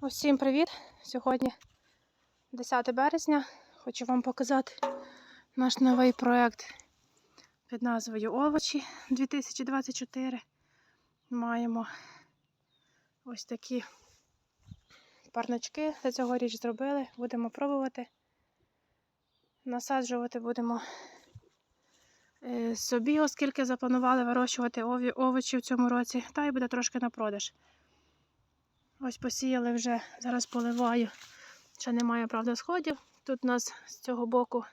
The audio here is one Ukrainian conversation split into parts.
Усім привіт! Сьогодні 10 березня. Хочу вам показати наш новий проєкт під назвою Овочі 2024. Маємо ось такі парнички за цьогоріч зробили. Будемо пробувати. Насаджувати будемо е, собі, оскільки запланували вирощувати овочі в цьому році, та й буде трошки на продаж. Ось посіяли вже, зараз поливаю. Ще немає, правда, сходів. Тут у нас з цього боку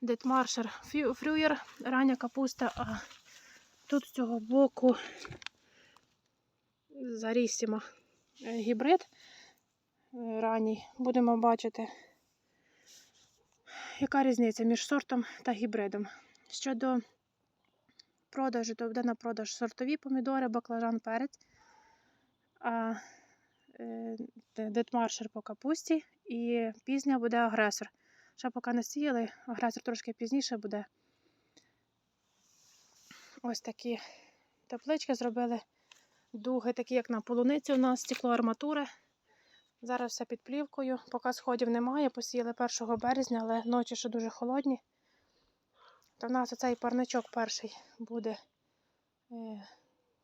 Детмаршер фрю- фрюєр, рання капуста, а тут з цього боку Зарісіма е, гібрид е, ранній. Будемо бачити, яка різниця між сортом та гібридом. Щодо продажу, то буде на продаж сортові помідори, баклажан, перець. Детмаршер по капусті і пізня буде агресор. Ще поки не сіяли, агресор трошки пізніше буде. Ось такі теплички зробили. Дуги, такі, як на полуниці у нас, стеклоарматури. Зараз все під плівкою. Поки сходів немає, посіяли 1 березня, але ночі ще дуже холодні. То в нас оцей парничок перший буде е,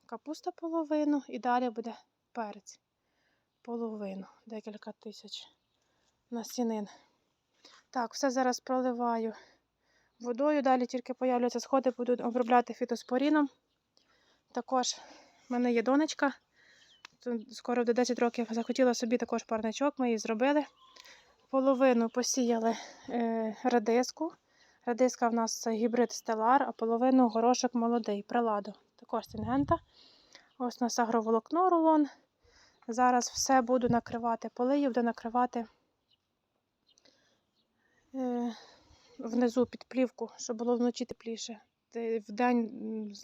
капуста половину і далі буде перець половину, декілька тисяч насінин. Так, все зараз проливаю водою. Далі тільки появляться сходи, буду обробляти фітоспоріном. Також в мене є донечка. Тут Скоро до 10 років захотіла собі також парничок, ми її зробили. Половину посіяли е, редиску. Редиска в нас гібрид стелар, а половину горошок молодий, приладу. Також сингента. Ось у нас агроволокно рулон. Зараз все буду накривати полию, буду накривати е, внизу під плівку, щоб було вночі тепліше. Та Вдень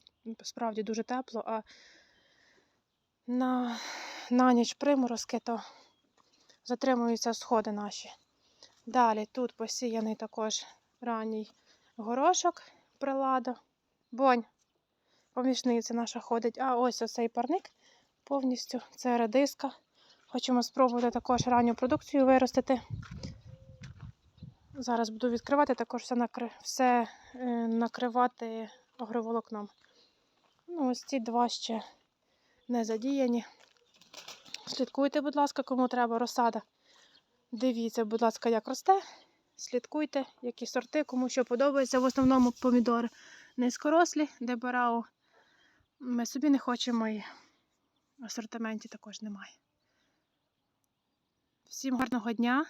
справді дуже тепло, а на, на ніч приморозки, то затримуються сходи наші. Далі тут посіяний також ранній горошок приладо. Бонь, помічниця наша ходить. А ось оцей парник повністю. Це редиска. Хочемо спробувати також ранню продукцію виростити. Зараз буду відкривати, також все, накри... все е, накривати агроволокном. Ну, ось ці два ще не задіяні. Слідкуйте, будь ласка, кому треба розсада. Дивіться, будь ласка, як росте. Слідкуйте, які сорти, кому що подобається. В основному помідори низькорослі, де барау. Ми собі не хочемо і асортименті також немає. Всім гарного дня!